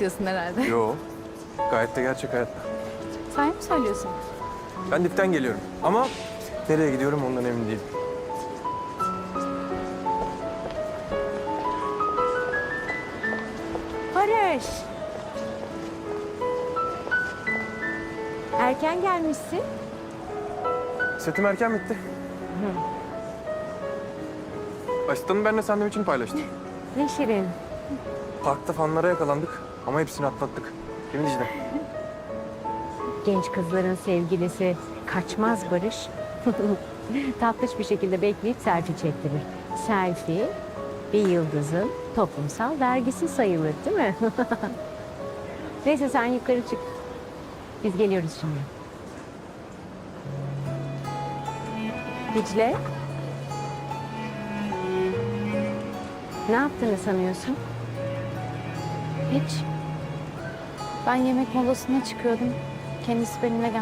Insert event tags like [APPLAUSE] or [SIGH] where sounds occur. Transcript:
diyorsun herhalde. Yo. Gayet de gerçek hayatta. Sen mi söylüyorsun? Ben dipten geliyorum ama nereye gidiyorum ondan emin değilim. Barış. Erken gelmişsin. Setim erken bitti. Asistanım benimle sandviçini paylaştı. Ne şirin. Parkta fanlara yakalandık ama hepsini atlattık. Değil mi Dicle? Genç kızların sevgilisi kaçmaz Barış. [LAUGHS] Tatlış bir şekilde bekleyip selfie çektirir. Selfie bir yıldızın toplumsal vergisi sayılır değil mi? [LAUGHS] Neyse sen yukarı çık. Biz geliyoruz şimdi. Dicle. Ne yaptığını sanıyorsun? Hiç. Ben yemek molasına çıkıyordum. Kendisi benimle gel.